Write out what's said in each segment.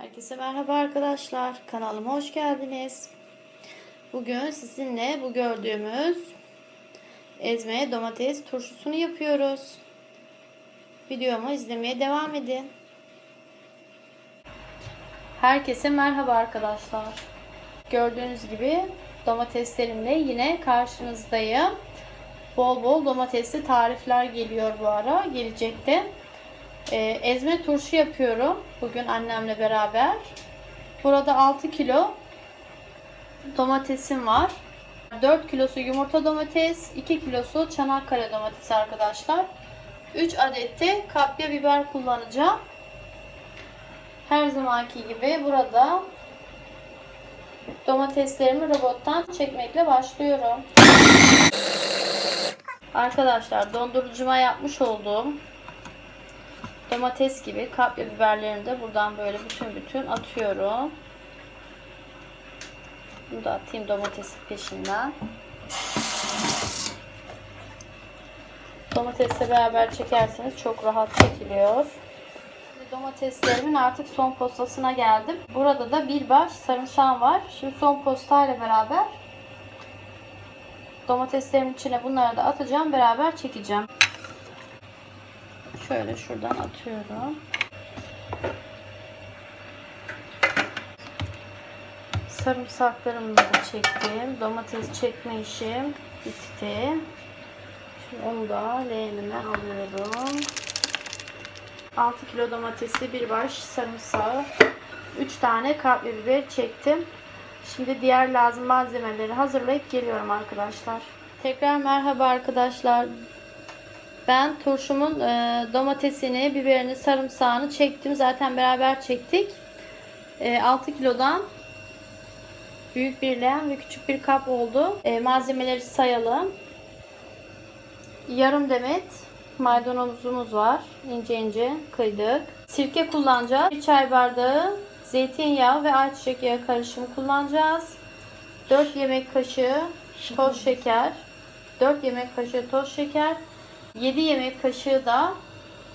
Herkese merhaba arkadaşlar. Kanalıma hoş geldiniz. Bugün sizinle bu gördüğümüz ezme domates turşusunu yapıyoruz. Videomu izlemeye devam edin. Herkese merhaba arkadaşlar. Gördüğünüz gibi domateslerimle yine karşınızdayım. Bol bol domatesli tarifler geliyor bu ara. Gelecekte. Ee, ezme turşu yapıyorum. Bugün annemle beraber. Burada 6 kilo domatesim var. 4 kilosu yumurta domates, 2 kilosu Çanakkale domates arkadaşlar. 3 adet de kapya biber kullanacağım. Her zamanki gibi burada domateslerimi robottan çekmekle başlıyorum. Arkadaşlar dondurucuma yapmış olduğum domates gibi kapya biberlerini de buradan böyle bütün bütün atıyorum. Bunu da atayım domatesin peşinden. Domatesle beraber çekerseniz çok rahat çekiliyor. Şimdi Domateslerimin artık son postasına geldim. Burada da bir baş sarımsağım var. Şimdi son postayla beraber domateslerimin içine bunları da atacağım. Beraber çekeceğim. Şöyle şuradan atıyorum. Sarımsaklarımı da çektim. Domates çekme işim bitti. Şimdi onu da leğenime alıyorum. 6 kilo domatesi, bir baş sarımsağı, 3 tane kapya biber çektim. Şimdi diğer lazım malzemeleri hazırlayıp geliyorum arkadaşlar. Tekrar merhaba arkadaşlar. Ben turşumun e, domatesini, biberini, sarımsağını çektim. Zaten beraber çektik. E, 6 kilodan büyük bir leğen ve küçük bir kap oldu. E, malzemeleri sayalım. Yarım demet maydanozumuz var. İnce ince kıydık. Sirke kullanacağız. 1 çay bardağı zeytinyağı ve ayçiçek yağı karışımı kullanacağız. 4 yemek kaşığı toz şeker. 4 yemek kaşığı toz şeker. 7 yemek kaşığı da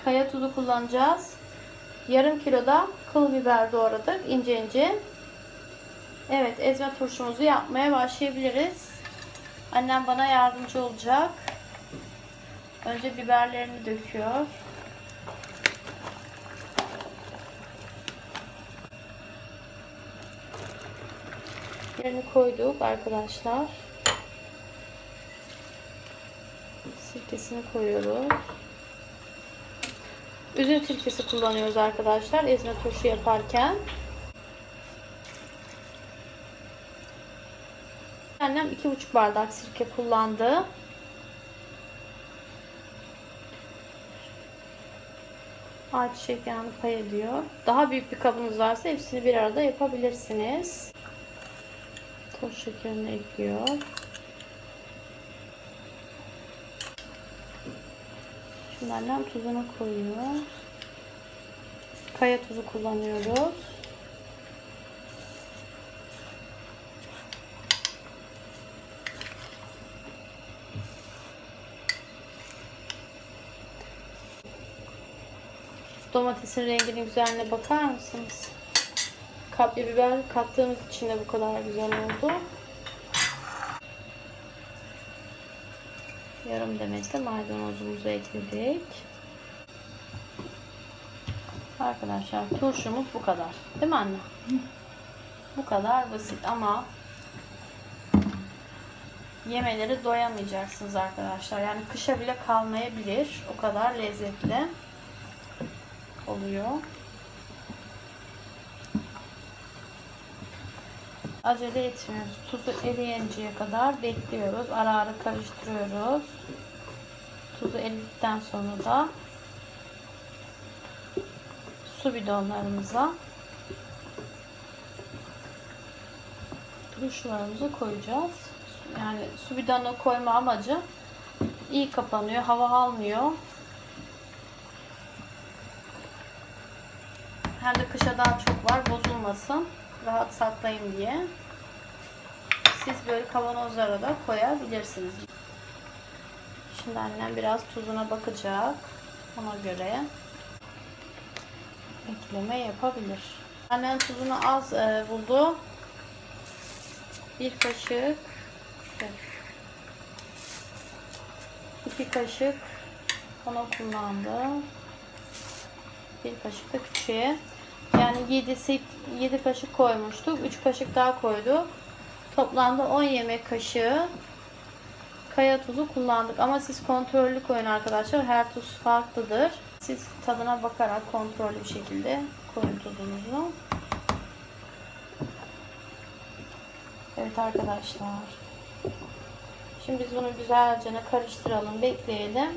kaya tuzu kullanacağız. Yarım kilo da kıl biber doğradık ince ince. Evet ezme turşumuzu yapmaya başlayabiliriz. Annem bana yardımcı olacak. Önce biberlerini döküyor. Yerini koyduk arkadaşlar. Sirkesini koyuyoruz. Üzüm sirkesi kullanıyoruz arkadaşlar ezme turşu yaparken. Annem 2,5 bardak sirke kullandı. Ayçiçek yağını pay ediyor. Daha büyük bir kabınız varsa hepsini bir arada yapabilirsiniz. Toz şekerini ekliyor. Şimdi tuzunu koyuyor. Kaya tuzu kullanıyoruz. Domatesin renginin güzelliğine bakar mısınız? Kapya biber kattığımız için de bu kadar güzel oldu. Yarım demet de maydanozumuzu ekledik. Arkadaşlar turşumuz bu kadar. Değil mi anne? Bu kadar basit ama yemeleri doyamayacaksınız arkadaşlar. Yani kışa bile kalmayabilir. O kadar lezzetli oluyor. Acele etmiyoruz. Tuzu eriyinceye kadar bekliyoruz. Ara ara karıştırıyoruz. Tuzu eridikten sonra da su bidonlarımıza turşularımızı koyacağız. Yani su bidonu koyma amacı iyi kapanıyor, hava almıyor. Hem de kışa daha çok var bozulmasın. Rahat saklayın diye. Siz böyle kavanozlara da koyabilirsiniz. Şimdi annem biraz tuzuna bakacak. Ona göre ekleme yapabilir. Annem tuzunu az e, buldu. Bir kaşık. iki kaşık onu kullandım. Bir kaşık da küçüğe. Yani 7, 7 kaşık koymuştuk. 3 kaşık daha koyduk. Toplamda 10 yemek kaşığı kaya tuzu kullandık. Ama siz kontrollü koyun arkadaşlar. Her tuz farklıdır. Siz tadına bakarak kontrollü bir şekilde koyun tuzunuzu. Evet arkadaşlar. Şimdi biz bunu güzelce karıştıralım, bekleyelim.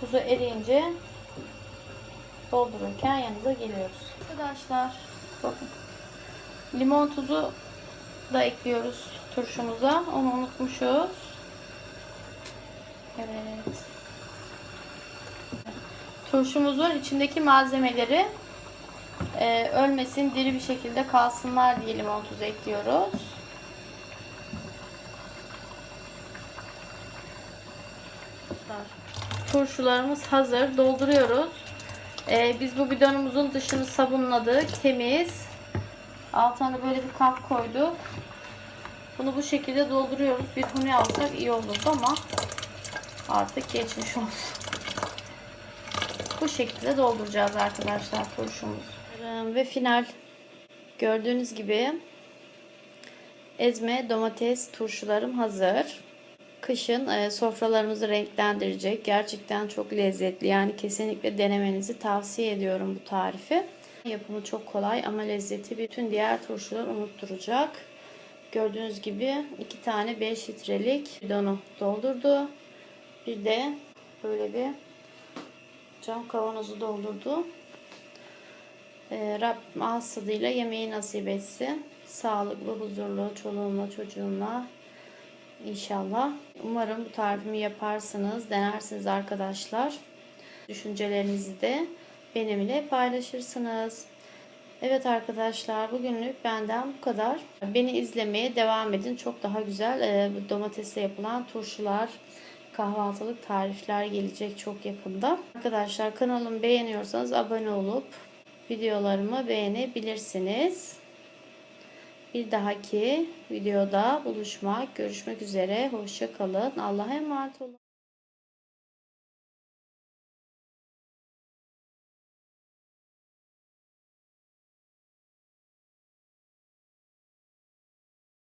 Tuzu eriyince doldururken yanınıza geliyoruz. Arkadaşlar bakın. Limon tuzu da ekliyoruz turşumuza. Onu unutmuşuz. Evet. Turşumuzun içindeki malzemeleri e, ölmesin, diri bir şekilde kalsınlar diye limon tuzu ekliyoruz. Turşularımız hazır. Dolduruyoruz. Ee, biz bu bidonumuzun dışını sabunladık. Temiz. Altına da böyle bir kap koyduk. Bunu bu şekilde dolduruyoruz. Bir huni alsak iyi olurdu ama artık geçmiş olsun. Bu şekilde dolduracağız arkadaşlar turşumuzu. Ve final gördüğünüz gibi ezme domates turşularım hazır. Kışın e, sofralarımızı renklendirecek. Gerçekten çok lezzetli. Yani kesinlikle denemenizi tavsiye ediyorum bu tarifi. Yapımı çok kolay ama lezzeti bütün diğer turşuları unutturacak. Gördüğünüz gibi iki tane 5 litrelik bidonu doldurdu. Bir de böyle bir cam kavanozu doldurdu. E, Rabbim ağız yemeği nasip etsin. Sağlıklı, huzurlu, çoluğumla, çocuğumla İnşallah. Umarım bu tarifimi yaparsınız, denersiniz arkadaşlar. Düşüncelerinizi de benimle paylaşırsınız. Evet arkadaşlar bugünlük benden bu kadar. Beni izlemeye devam edin. Çok daha güzel e, domatesle yapılan turşular, kahvaltılık tarifler gelecek çok yakında. Arkadaşlar kanalımı beğeniyorsanız abone olup videolarımı beğenebilirsiniz. Bir dahaki videoda buluşmak, görüşmek üzere. Hoşça kalın. Allah'a emanet olun.